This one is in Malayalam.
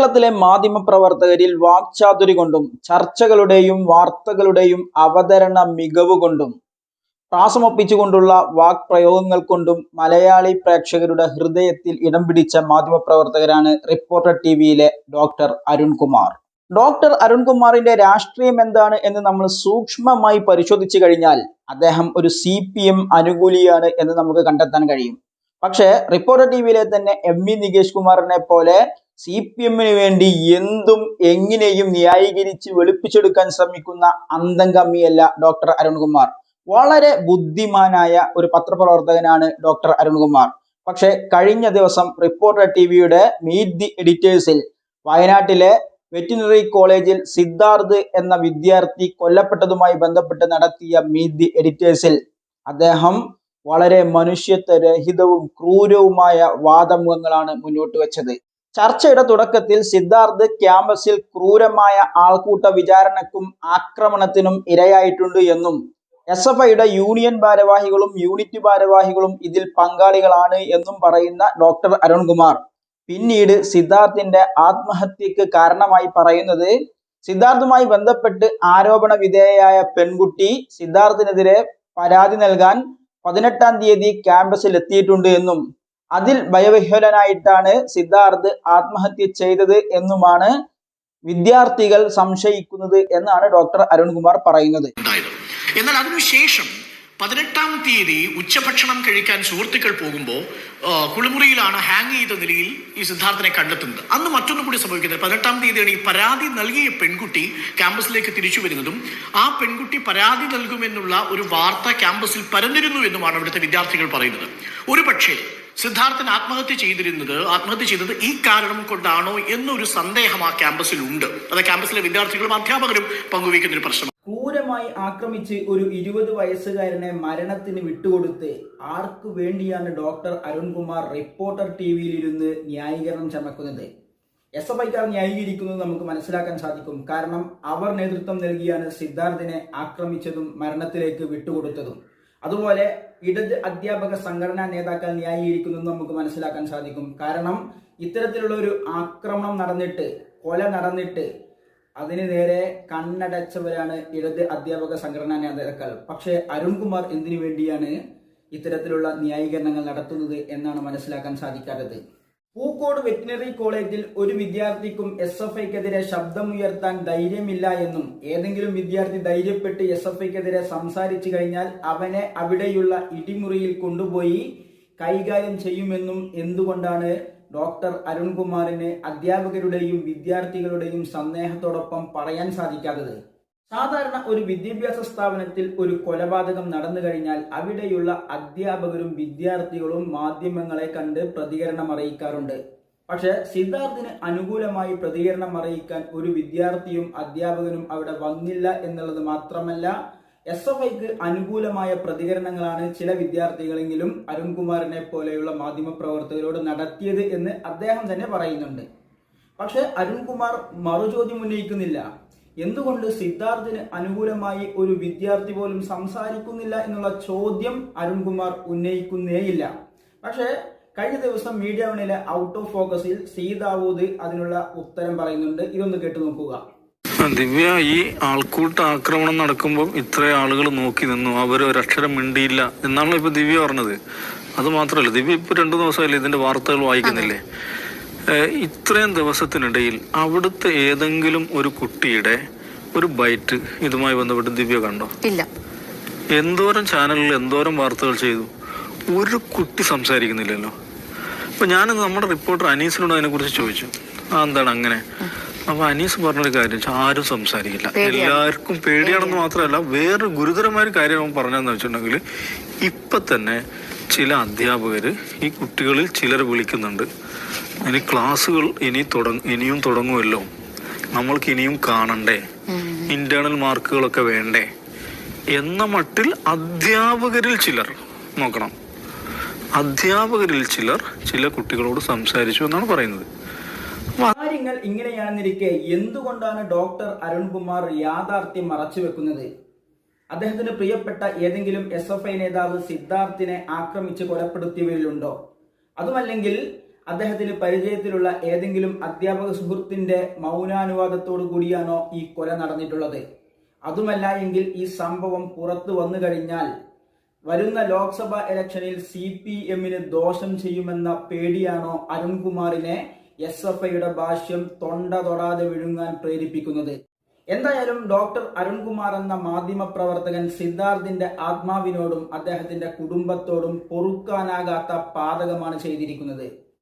കേരളത്തിലെ മാധ്യമപ്രവർത്തകരിൽ വാക്ചാതുരി കൊണ്ടും ചർച്ചകളുടെയും വാർത്തകളുടെയും അവതരണ മികവ് കൊണ്ടും പ്രാസമൊപ്പിച്ചുകൊണ്ടുള്ള വാക്പ്രയോഗങ്ങൾ കൊണ്ടും മലയാളി പ്രേക്ഷകരുടെ ഹൃദയത്തിൽ ഇടം പിടിച്ച മാധ്യമപ്രവർത്തകരാണ് റിപ്പോർട്ടർ ടി വിയിലെ ഡോക്ടർ അരുൺകുമാർ. ഡോക്ടർ അരുൺകുമാറിന്റെ രാഷ്ട്രീയം എന്താണ് എന്ന് നമ്മൾ സൂക്ഷ്മമായി പരിശോധിച്ചു കഴിഞ്ഞാൽ അദ്ദേഹം ഒരു സി പി എം അനുകൂലിയാണ് എന്ന് നമുക്ക് കണ്ടെത്താൻ കഴിയും. പക്ഷേ റിപ്പോർട്ടർ ടി വിയിലെ തന്നെ എം വി നികേഷ് കുമാറിനെ പോലെ സി പി എമ്മിന് വേണ്ടി എന്തും എങ്ങനെയും ന്യായീകരിച്ച് വെളുപ്പിച്ചെടുക്കാൻ ശ്രമിക്കുന്ന അന്തംകമ്മിയല്ല ഡോക്ടർ അരുൺകുമാർ. വളരെ ബുദ്ധിമാനായ ഒരു പത്രപ്രവർത്തകനാണ് ഡോക്ടർ അരുൺകുമാർ. പക്ഷെ കഴിഞ്ഞ ദിവസം റിപ്പോർട്ടർ ടി വിയുടെ മീറ്റ് ദി എഡിറ്റേഴ്സിൽ വയനാട്ടിലെ വെറ്റിനറി കോളേജിൽ സിദ്ധാർത്ഥ് എന്ന വിദ്യാർത്ഥി കൊല്ലപ്പെട്ടതുമായി ബന്ധപ്പെട്ട് നടത്തിയ മീറ്റ് ദി എഡിറ്റേഴ്സിൽ അദ്ദേഹം വളരെ മനുഷ്യത്വരഹിതവും ക്രൂരവുമായ വാദമുഖങ്ങളാണ് മുന്നോട്ട് വെച്ചത്. ചർച്ചയുടെ തുടക്കത്തിൽ സിദ്ധാർത്ഥ് ക്യാമ്പസിൽ ക്രൂരമായ ആൾക്കൂട്ട വിചാരണക്കും ആക്രമണത്തിനും ഇരയായിട്ടുണ്ട് എന്നും എസ് എഫ് ഐയുടെ യൂണിയൻ ഭാരവാഹികളും യൂണിറ്റ് ഭാരവാഹികളും ഇതിൽ പങ്കാളികളാണ് എന്നും പറയുന്ന ഡോക്ടർ അരുൺകുമാർ. പിന്നീട് സിദ്ധാർത്ഥിന്റെ ആത്മഹത്യക്ക് കാരണമായി പറയുന്നത് സിദ്ധാർത്ഥുമായി ബന്ധപ്പെട്ട് ആരോപണ വിധേയയായ പെൺകുട്ടി സിദ്ധാർത്ഥിനെതിരെ പരാതി നൽകാൻ പതിനെട്ടാം തീയതി ക്യാമ്പസിൽ എത്തിയിട്ടുണ്ട് എന്നും അതിൽ ഭയവിഹ്വലനായിട്ടാണ് സിദ്ധാർത്ഥ് ആത്മഹത്യ ചെയ്തത് എന്നുമാണ് വിദ്യാർത്ഥികൾ സംശയിക്കുന്നത് എന്നാണ് ഡോക്ടർ അരുൺകുമാർ പറയുന്നത്. എന്നാൽ അതിനുശേഷം പതിനെട്ടാം തീയതി ഉച്ചഭക്ഷണം കഴിക്കാൻ സുഹൃത്തുക്കൾ പോകുമ്പോൾ കുളിമുറിയിലാണ് ഹാങ് ചെയ്ത നിലയിൽ ഈ സിദ്ധാർത്ഥനെ കണ്ടെത്തുന്നത്. അന്ന് മറ്റൊന്നും കൂടി സംഭവിക്കുന്നത് പതിനെട്ടാം തീയതിയാണ് ഈ പരാതി നൽകിയ പെൺകുട്ടി ക്യാമ്പസിലേക്ക് തിരിച്ചു വരുന്നതും ആ പെൺകുട്ടി പരാതി നൽകുമെന്നുള്ള ഒരു വാർത്ത ക്യാമ്പസിൽ പരന്നിരുന്നു എന്നുമാണ് ഇവിടുത്തെ വിദ്യാർത്ഥികൾ പറയുന്നത്. ഒരു പക്ഷേ സിദ്ധാർത്ഥൻ ആത്മഹത്യ ചെയ്തിരുന്നത് ആത്മഹത്യ ചെയ്തത് ഈ കാരണം കൊണ്ടാണോ എന്നൊരു സന്ദേഹം ആ ക്യാമ്പസിൽ ഉണ്ട് അത് ക്യാമ്പസിലെ വിദ്യാർത്ഥികളും അധ്യാപകരും പങ്കുവയ്ക്കുന്ന ഒരു പ്രശ്നം ക്രൂരമായി ആക്രമിച്ച് ഒരു ഇരുപത് വയസ്സുകാരനെ മരണത്തിന് വിട്ടുകൊടുത്ത് ആർക്കു വേണ്ടിയാണ് ഡോക്ടർ അരുൺകുമാർ റിപ്പോർട്ടർ ടി വിയിലിരുന്ന് ന്യായീകരണം ചമക്കുന്നത്? എസ് എഫ് ഐക്കാർ ന്യായീകരിക്കുന്നത് നമുക്ക് മനസ്സിലാക്കാൻ സാധിക്കും. കാരണം അവർ നേതൃത്വം നൽകിയാണ് സിദ്ധാർത്ഥിനെ ആക്രമിച്ചതും മരണത്തിലേക്ക് വിട്ടുകൊടുത്തതും. അതുപോലെ ഇടത് അധ്യാപക സംഘടനാ നേതാക്കൾ ന്യായീകരിക്കുന്നു നമുക്ക് മനസ്സിലാക്കാൻ സാധിക്കും. കാരണം ഇത്തരത്തിലുള്ള ഒരു ആക്രമണം നടന്നിട്ട് കൊല നടന്നിട്ട് അതിന് നേരെ കണ്ണടച്ചവരാണ് ഇടത് അധ്യാപക സംഘടനാ നേതാക്കൾ. പക്ഷേ അരുൺകുമാർ എന്തിനു വേണ്ടിയാണ് ഇത്തരത്തിലുള്ള ന്യായീകരണങ്ങൾ നടത്തുന്നത് എന്നാണ് മനസ്സിലാക്കാൻ സാധിക്കാത്തത്. പൂക്കോട് വെറ്റിനറി കോളേജിൽ ഒരു വിദ്യാർത്ഥിക്കും എസ് എഫ് ഐക്കെതിരെ ശബ്ദമുയർത്താൻ ധൈര്യമില്ല എന്നും ഏതെങ്കിലും വിദ്യാർത്ഥി ധൈര്യപ്പെട്ട് എസ് എഫ് ഐക്കെതിരെ സംസാരിച്ചു കഴിഞ്ഞാൽ അവനെ അവിടെയുള്ള ഇടിമുറിയിൽ കൊണ്ടുപോയി കൈകാര്യം ചെയ്യുമെന്നും എന്തുകൊണ്ടാണ് ഡോക്ടർ അരുൺകുമാറിന് അധ്യാപകരുടെയും വിദ്യാർത്ഥികളുടെയും സന്ദേഹത്തോടൊപ്പം പറയാൻ സാധിക്കാത്തത്? സാധാരണ ഒരു വിദ്യാഭ്യാസ സ്ഥാപനത്തിൽ ഒരു കൊലപാതകം നടന്നു കഴിഞ്ഞാൽ അവിടെയുള്ള അധ്യാപകരും വിദ്യാർത്ഥികളും മാധ്യമങ്ങളെ കണ്ട് പ്രതികരണം അറിയിക്കാറുണ്ട്. പക്ഷേ സിദ്ധാർത്ഥിന് അനുകൂലമായി പ്രതികരണം അറിയിക്കാൻ ഒരു വിദ്യാർത്ഥിയും അധ്യാപകനും അവിടെ വന്നില്ല എന്നുള്ളത് മാത്രമല്ല എസ് എഫ് ഐക്ക് അനുകൂലമായ പ്രതികരണങ്ങളാണ് ചില വിദ്യാർത്ഥികളെങ്കിലും അരുൺകുമാറിനെ പോലെയുള്ള മാധ്യമപ്രവർത്തകരോട് നടത്തിയത് എന്ന് അദ്ദേഹം തന്നെ പറയുന്നുണ്ട്. പക്ഷേ അരുൺകുമാർ മറുചോദ്യം ഉന്നയിക്കുന്നില്ല. എന്തുകൊണ്ട് സിദ്ധാർത്ഥിന് അനുകൂലമായി ഒരു വിദ്യാർത്ഥി പോലും സംസാരിക്കുന്നില്ല എന്നുള്ള ചോദ്യം അരുൺകുമാർ ഉന്നയിക്കുന്നേയില്ല. പക്ഷേ കഴിഞ്ഞ ദിവസം മീഡിയ വണിലെ ഔട്ട് ഓഫ് ഫോക്കസിൽ സീതാവൂത് അതിനുള്ള ഉത്തരം പറയുന്നുണ്ട്. ഇതൊന്ന് കേട്ടു നോക്കുക. ദിവ്യ ഈ ആൾക്കൂട്ട ആക്രമണം നടക്കുമ്പോൾ ഇത്ര ആളുകൾ നോക്കി നിന്നു. അവർ ഒരക്ഷരം മിണ്ടിയില്ല എന്നാണല്ലോ ഇപ്പൊ ദിവ്യ പറഞ്ഞത്. അത് മാത്രമല്ല ദിവ്യ ഇപ്പൊ രണ്ടു ദിവസമല്ലേ ഇതിന്റെ വാർത്തകൾ വായിക്കുന്നില്ലേ? ഇത്രയും ദിവസത്തിനിടയിൽ അവിടുത്തെ ഏതെങ്കിലും ഒരു കുട്ടിയുടെ ഒരു ബൈറ്റ് ഇതുമായി ബന്ധപ്പെട്ട് ദിവ്യ കണ്ടോ? ഇല്ല. എന്തോരം ചാനലുകൾ എന്തോരം വാർത്തകൾ ചെയ്തു. ഒരു കുട്ടി സംസാരിക്കുന്നില്ലല്ലോ. അപ്പൊ ഞാൻ നമ്മുടെ റിപ്പോർട്ടർ അനീസിനോട് അതിനെ കുറിച്ച് ചോദിച്ചു. ആ എന്താണ് അങ്ങനെ? അപ്പൊ അനീസ് പറഞ്ഞൊരു കാര്യം ആരും സംസാരിക്കില്ല. എല്ലാവർക്കും പേടിയാണെന്ന് മാത്രമല്ല വേറെ ഗുരുതരമായ ഒരു കാര്യം അവൻ പറഞ്ഞതെന്ന് വെച്ചിട്ടുണ്ടെങ്കിൽ ഇപ്പൊ തന്നെ ചില അധ്യാപകർ ഈ കുട്ടികളിൽ ചിലർ വിളിക്കുന്നുണ്ട്. ഇനി ക്ലാസ്സുകൾ ഇനി തുടങ്ങ ഇനിയും തുടങ്ങുമല്ലോ നമ്മൾക്ക് ഇനിയും കാണണ്ടേ? ഇന്റേണൽ മാർക്കുകളൊക്കെ വേണ്ടേ? എന്ന മട്ടിൽ അധ്യാപകരിൽ ചിലർ നോക്കണം. അധ്യാപകരിൽ ചിലർ ചില കുട്ടികളോട് സംസാരിച്ചു എന്നാണ് പറയുന്നത്. കാര്യങ്ങൾ ഇങ്ങനെയാണെന്നിരിക്കെ എന്തുകൊണ്ടാണ് ഡോക്ടർ അരുൺകുമാർ യാഥാർത്ഥ്യം മറച്ചുവെക്കുന്നത് അദ്ദേഹത്തിന് പ്രിയപ്പെട്ട ഏതെങ്കിലും എസ് എഫ് ഐ നേതാവ് സിദ്ധാർത്ഥിനെ ആക്രമിച്ച് കൊലപ്പെടുത്തിയവരിലുണ്ടോ? അതുമല്ലെങ്കിൽ അദ്ദേഹത്തിന് പരിചയത്തിലുള്ള ഏതെങ്കിലും അധ്യാപക സുഹൃത്തിന്റെ മൗനാനുവാദത്തോടു കൂടിയാണോ ഈ കൊല നടന്നിട്ടുള്ളത്? അതുമല്ല എങ്കിൽ ഈ സംഭവം പുറത്തു വന്നു കഴിഞ്ഞാൽ വരുന്ന ലോക്സഭാ ഇലക്ഷനിൽ സി പി എമ്മിന് ദോഷം ചെയ്യുമെന്ന പേടിയാണോ അരുൺകുമാറിനെ എസ് എഫ് ഐയുടെ ഭാഷ്യം തൊണ്ട തൊടാതെ വിഴുങ്ങാൻ പ്രേരിപ്പിക്കുന്നത്? എന്തായാലും ഡോക്ടർ അരുൺകുമാർ എന്ന മാധ്യമ പ്രവർത്തകൻ സിദ്ധാർത്ഥിന്റെ ആത്മാവിനോടും അദ്ദേഹത്തിന്റെ കുടുംബത്തോടും പൊറുക്കാനാകാത്ത പാതകമാണ് ചെയ്തിരിക്കുന്നത്.